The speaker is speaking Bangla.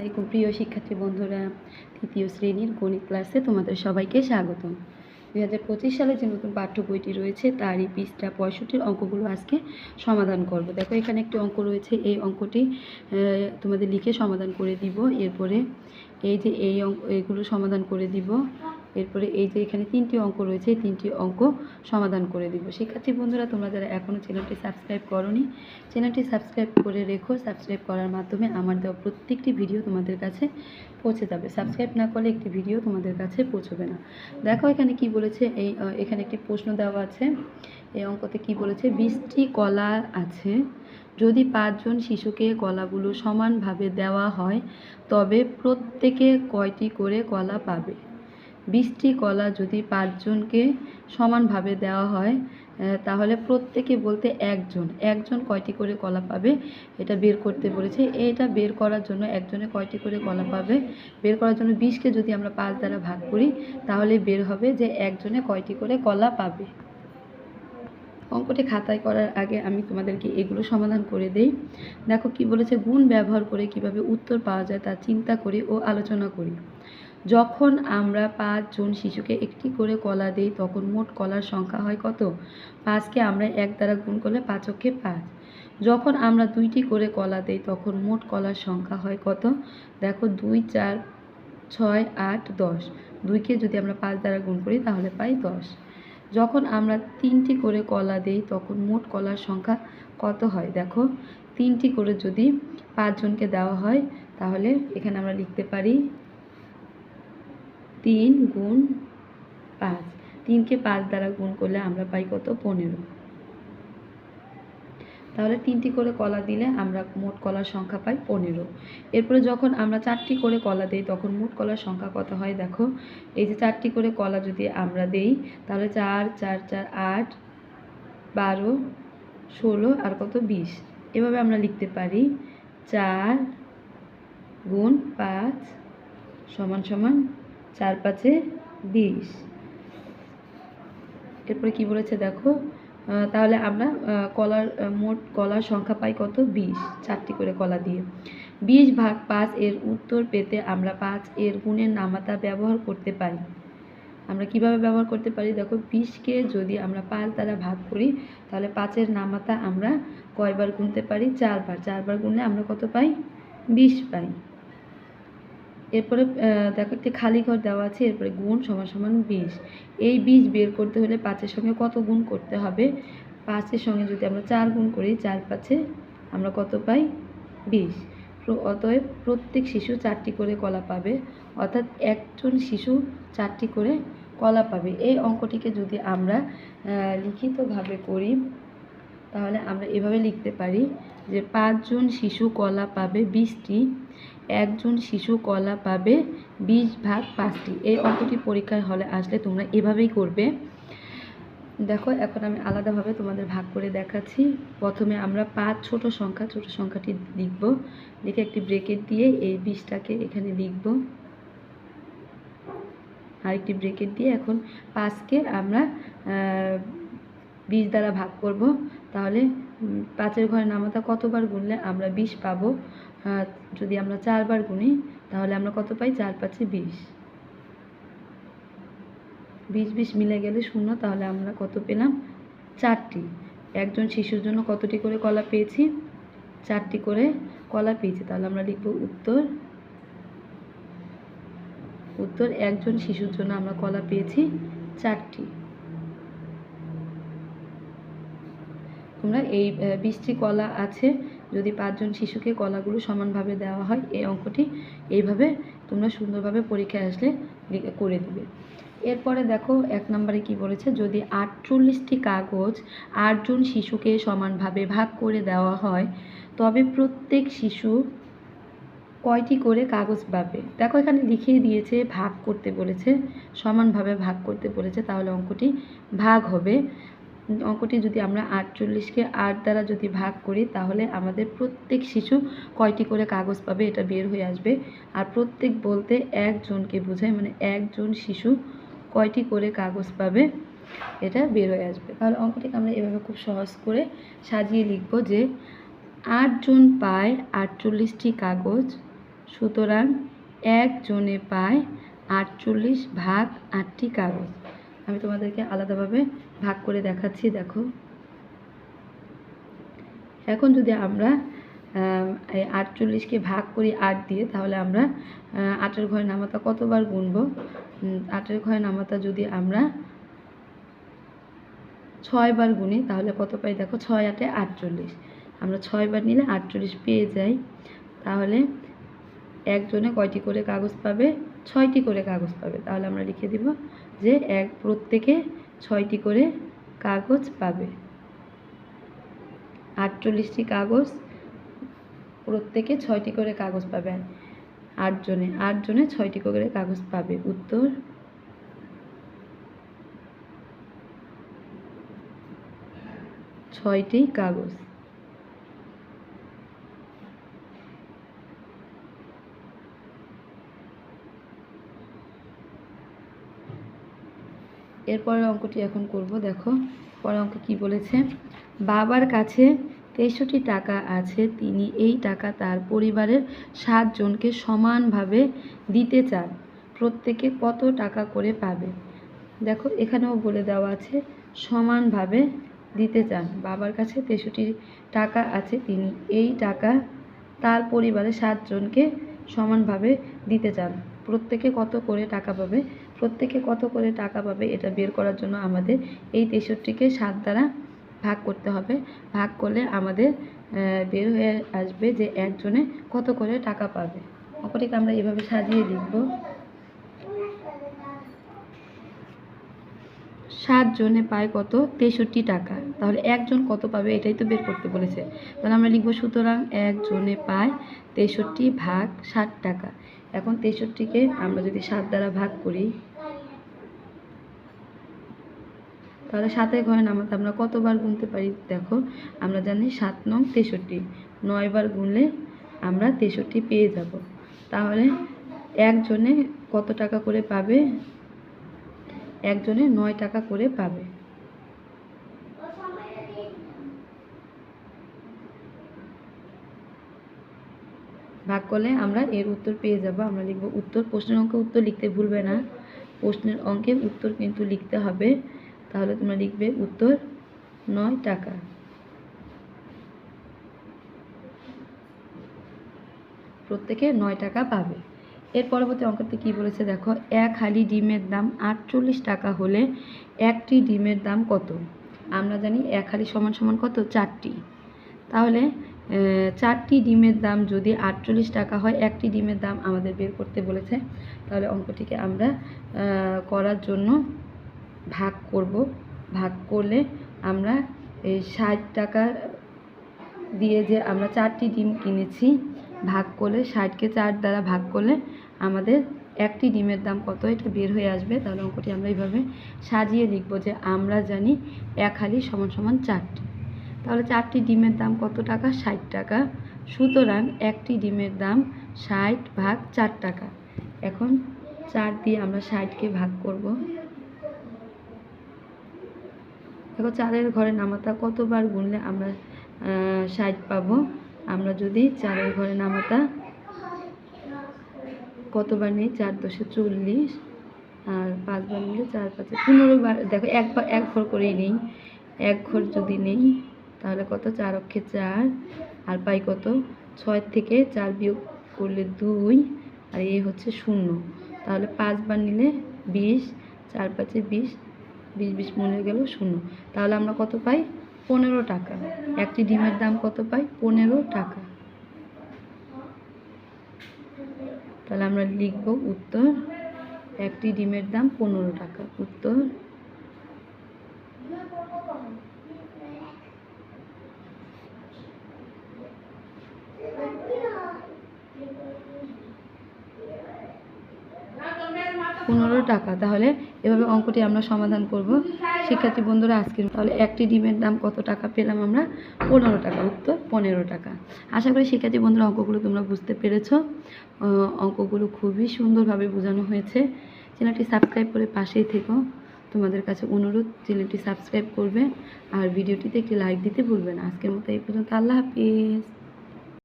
আসসালামাইকুম প্রিয় শিক্ষার্থী বন্ধুরা, তৃতীয় শ্রেণির গণিত ক্লাসে তোমাদের সবাইকে স্বাগতম। দুই হাজার পঁচিশ সালে যে নতুন পাঠ্য বইটি রয়েছে, তারই পৃষ্ঠা পঁয়ষট্টির অঙ্কগুলো আজকে সমাধান করব। দেখো, এখানে একটি অঙ্ক রয়েছে। এই অঙ্কটি তোমাদের লিখে সমাধান করে দিব। এরপরে এই যে এই অঙ্ক, এগুলো সমাধান করে দিব। এরপরে এই যে এখানে তিনটি অঙ্ক রয়েছে তিনটি অঙ্ক সমাধান করে দিব। শিক্ষার্থী বন্ধুরা, তোমরা যারা এখনও চ্যানেলটি সাবস্ক্রাইব করনি, চ্যানেলটি সাবস্ক্রাইব করে রেখো। সাবস্ক্রাইব করার মাধ্যমে আমার দেওয়া প্রত্যেকটি ভিডিও তোমাদের কাছে পৌঁছে যাবে। সাবস্ক্রাইব না করলে একটি ভিডিও তোমাদের কাছে পৌঁছবে না। দেখো এখানে কি বলেছে, এই এখানে একটি প্রশ্ন দেওয়া আছে। এই অঙ্কতে কি বলেছে বিশটি কলা আছে, যদি পাঁচজন শিশুকে কলাগুলো সমানভাবে দেওয়া হয়, তবে প্রত্যেকে কয়টি করে কলা পাবে? বিশটি কলা যদি পাঁচজনকে সমানভাবে দেওয়া হয় তাহলে প্রত্যেকে বলতে একজন। একজন কয়টি করে কলা পাবে এটা বের করতে বলেছে। এটা বের করার জন্য একজনে কয়টি করে কলা পাবে? বের করার জন্য বিশকে যদি আমরা পাঁচ দ্বারা ভাগ করি, তাহলে বের হবে যে একজনে কয়টি করে কলা পাবে। অঙ্কটি খাতায় করার আগে আমি তোমাদেরকে এগুলো সমাধান করে দেই। দেখো কি বলেছে, গুণ ব্যবহার করে কীভাবে উত্তর পাওয়া যায় তা চিন্তা করি ও আলোচনা করি। যখন আমরা পাঁচজন শিশুকে একটি করে কলা দিই, তখন মোট কলার সংখ্যা হয় কত? পাঁচকে আমরা এক দ্বারা গুণ করলে পাঁচ অক্ষে পাঁচ। যখন আমরা দুইটি করে কলা দিই, তখন মোট কলার সংখ্যা হয় কত? দেখো, দুই, চার, ছয়, আট, দশ। দুইকে যদি আমরা পাঁচ দ্বারা গুণ করি, তাহলে পাই দশ। যখন আমরা তিনটি করে কলা দিই, তখন মোট কলার সংখ্যা কত হয়? দেখো, তিনটি করে যদি পাঁচজনকে দেওয়া হয়, তাহলে এখানে আমরা লিখতে পারি তিন গুণ পাঁচ। তিনকে পাঁচ দ্বারা গুণ করলে আমরা পাই কত? পনেরো। তাহলে তিনটি করে কলা দিলে আমরা মোট কলার সংখ্যা পাই পনেরো। এরপরে যখন আমরা চারটি করে কলা দিই, তখন মোট কলার সংখ্যা কত হয় দেখো? এই যে চারটি করে কলা যদি আমরা দেই, তাহলে চার চার চার, আট, বারো, ষোলো আর কত? বিশ। এভাবে আমরা লিখতে পারি চার গুণ পাঁচ সমান সমান চার পাঁচে বিশ। এরপরে কি বলেছে দেখো? তাহলে আমরা কলার মোট কলার সংখ্যা পাই কত? বিশ। চারটি করে কলা দিয়ে। বিশ ভাগ পাঁচ এর উত্তর পেতে আমরা পাঁচ এর গুণের নামাতা ব্যবহার করতে পারি। আমরা কীভাবে ব্যবহার করতে পারি? দেখো, বিশকে যদি আমরা পাঁচ দ্বারা ভাগ করি, তাহলে পাঁচের নামাতা আমরা কয়বার গুনতে পারি? চারবার। চারবার গুনলে আমরা কত পাই? বিশ পাই। এরপরে দেখো একটি খালি ঘর দেওয়া আছে, এরপরে গুণ সমান সমান বিশ। এই বিশ বের করতে হলে পাঁচের সঙ্গে কত গুণ করতে হবে? পাঁচের সঙ্গে যদি আমরা চার গুণ করি, চার পাঁচে আমরা কত পাই? বিশ। অতএব প্রত্যেক শিশু চারটি করে কলা পাবে, অর্থাৎ একজন শিশু চারটি করে কলা পাবে। এই অঙ্কটিকে যদি আমরা লিখিতভাবে করি, তাহলে আমরা এভাবে লিখতে পারি যে পাঁচজন শিশু কলা পাবে বিশটি। একজন শিশু কলা পাবে বিশ ভাগ পাঁচটি। এই অঙ্কটি পরীক্ষার হলে আসলে তোমরা এভাবেই করবে। দেখো, এখন আমি আলাদাভাবে তোমাদের ভাগ করে দেখাচ্ছি। প্রথমে আমরা পাঁচ ছোট সংখ্যা, ছোট সংখ্যাটি লিখব। লিখে একটি ব্রেকেট দিয়ে এই বিশটাকে এখানে লিখব। আরেকটি ব্রেকেট দিয়ে এখন পাঁচকে আমরা বিশ দ্বারা ভাগ করব। তাহলে পাঁচের ঘরে নামাতা কতবার গুনলে আমরা বিশ পাবো? যদি আমরা চারবার গুনি, তাহলে আমরা কত পাই? চার পাঁচে বিশ। বিশ বিশ মিলে গেলে শূন্য, তাহলে আমরা কত পেলাম? চারটি। একজন শিশুর জন্য কতটি করে কলা পেয়েছি? চারটি করে কলা পেয়েছি। তাহলে আমরা লিখব উত্তর। উত্তর, একজন শিশুর জন্য আমরা কলা পেয়েছি চারটি। তোমরা এই বিশটি কলা আছে যদি পাঁচজন শিশুকে কলাগুলো সমানভাবে দেওয়া হয়, এই অঙ্কটি এইভাবে তোমরা সুন্দরভাবে পরীক্ষায় আসলে করে দিবে এরপরে দেখো, এক নম্বরে কি বলেছে? যদি আটচল্লিশটি কাগজ আটজন শিশুকে সমানভাবে ভাগ করে দেওয়া হয়, তবে প্রত্যেক শিশু কয়টি করে কাগজ পাবে? দেখো, এখানে লিখিয়ে দিয়েছে, ভাগ করতে বলেছে, সমানভাবে ভাগ করতে বলেছে, তাহলে অঙ্কটি ভাগ হবে। অঙ্কটি যদি আমরা আটচল্লিশকে আট দ্বারা যদি ভাগ করি, তাহলে আমাদের প্রত্যেক শিশু কয়টি করে কাগজ পাবে এটা বের হয়ে আসবে। আর প্রত্যেক বলতে একজনকে বোঝায় মানে একজন শিশু কয়টি করে কাগজ পাবে এটা বের হয়ে আসবে। তাহলে অঙ্কটিকে আমরা এভাবে খুব সহজ করে সাজিয়ে লিখব যে আটজন পায় আটচল্লিশটি কাগজ, সুতরাং একজনে পায় আটচল্লিশ ভাগ আটটি কাগজ। আমি তোমাদেরকে আলাদাভাবে ভাগ করে দেখাচ্ছি, দেখো। এখন যদি আমরা আটচল্লিশকে ভাগ করি আট দিয়ে, তাহলে আমরা আটের ঘরে নামাতা কতবার গুনব? আটের ঘরে নামাতা যদি আমরা ছয় বার গুনি, তাহলে কত পাই? দেখো, ছয় আটে আটচল্লিশ। আমরা ছয় বার নিলে আটচল্লিশ পেয়ে যাই। তাহলে একজনে কয়টি করে কাগজ পাবে? ছয়টি করে কাগজ পাবে। তাহলে আমরা লিখে দিব যে এক প্রত্যেকে ছয়টি করে কাগজ পাবে। আটচল্লিশটি কাগজ, প্রত্যেকে ছয়টি করে কাগজ পাবে। আটজনে আটজনে ছয়টি করে কাগজ পাবে। উত্তর? ছয়টি কাগজ। এরপরের অঙ্কটি এখন করব, দেখো। পরের অঙ্ক কি বলেছে? বাবার কাছে তেষট্টি টাকা আছে, তিনি এই টাকা তার পরিবারের সাতজনকে সমানভাবে দিতে চান। প্রত্যেকে কত টাকা করে পাবে? দেখো, এখানেও বলে দেওয়া আছে, সমানভাবে দিতে চান। বাবার কাছে তেষট্টি টাকা আছে, তিনি এই টাকা তার পরিবারের সাতজনকে সমানভাবে দিতে চান। প্রত্যেকে কত করে টাকা পাবে? প্রত্যেকে কত করে টাকা পাবে এটা বের করার জন্য আমাদের এই তেষট্টিকে সাত দ্বারা ভাগ করতে হবে। ভাগ করলে আমাদের বের হয়ে আসবে যে একজনে কত করে টাকা পাবে। অপরটিকে আমরা এভাবে সাজিয়ে লিখব। সাত জনে পায় কত? তেষট্টি টাকা। তাহলে একজন কত পাবে এটাই তো বের করতে বলেছে। তাহলে আমরা লিখব সুতরাং একজনে পায় তেষট্টি ভাগ ষাট টাকা। এখন তেষট্টিকে আমরা যদি সাত দ্বারা ভাগ করি তাহলে সাতের ঘরে নামাতে আমরা কতবার গুনতে পারি? দেখো, আমরা জানি সাত নং তেষট্টি। নয়বার গুনলে আমরা তেষট্টি পেয়ে যাব। তাহলে একজনে কত টাকা করে পাবে? একজনে নয় টাকা করে পাবে। ভাগ করলে আমরা এর উত্তর পেয়ে যাব। আমরা লিখব উত্তর, প্রশ্নের অঙ্কে উত্তর লিখতে ভুলবে না। প্রশ্নের অঙ্কে উত্তর কিন্তু লিখতে হবে। তাহলে তোমরা লিখবে উত্তর নয় টাকা। প্রত্যেকে নয় টাকা পাবে। এর পরবর্তী অঙ্কতে কি বলেছে দেখো, এক হালি ডিমের দাম আটচল্লিশ টাকা হলে একটি ডিমের দাম কত? আমরা জানি এক হালি সমান সমান কত? চারটি। তাহলে চারটি ডিমের দাম যদি আটচল্লিশ টাকা হয়, একটি ডিমের দাম আমাদের বের করতে বলেছে। তাহলে অঙ্কটিকে আমরা করার জন্য ভাগ করব। ভাগ করলে আমরা এই ষাট টাকা দিয়ে যে আমরা চারটি ডিম কিনেছি, ভাগ করলে ষাটকে চার দ্বারা ভাগ করলে আমাদের একটি ডিমের দাম কত? এটা বের হয়ে আসবে। তাহলে অঙ্কটি আমরা এইভাবে সাজিয়ে লিখব যে আমরা জানি এক হালি সমান সমান চারটি। তাহলে চারটি ডিমের দাম কত টাকা? ষাট টাকা। সুতরাং একটি ডিমের দাম ষাট ভাগ চার টাকা। এখন চার দিয়ে আমরা ষাটকে ভাগ করব। দেখো চারের ঘরে নামাতা কতবার গুনলে আমরা ষাট পাবো? আমরা যদি চারের ঘরে নামাতা কতবার নেই? চার দশে চল্লিশ। আর পাঁচবার নিলে চার পাঁচে পনেরো বার দেখো একবার এক ঘর করেই নেই। এক ঘর যদি নেই, তাহলে কত? চার অক্ষে চার। আর পাই কত? ছয় থেকে চার বিয়োগ করলে দুই। আর এ হচ্ছে শূন্য। তাহলে পাঁচবার নিলে বিশ, চার পাঁচে বিশ বিশ বিশ মনে গেল শূন্য। তাহলে আমরা কত পাই? পনেরো টাকা। একটি ডিমের দাম কত পাই? পনেরো টাকা। তাহলে আমরা লিখব উত্তর, একটি ডিমের দাম পনেরো টাকা। উত্তর পনেরো টাকা। তাহলে এভাবে অঙ্কটি আমরা সমাধান করব। শিক্ষার্থী বন্ধুরা, আজকের তাহলে একটি ডিমের দাম কত টাকা পেলাম আমরা? পনেরো টাকা, উত্তর পনেরো টাকা। আশা করি শিক্ষার্থী বন্ধুরা, অঙ্কগুলো তোমরা বুঝতে পেরেছ। অঙ্কগুলো খুবই সুন্দরভাবে বোঝানো হয়েছে। চ্যানেলটি সাবস্ক্রাইব করে পাশেই থেকো। তোমাদের কাছে অনুরোধ, চ্যানেলটি সাবস্ক্রাইব করবে আর ভিডিওটিতে একটি লাইক দিতে ভুলবে না। আজকের মতো এই পর্যন্ত। আল্লাহ হাফিজ।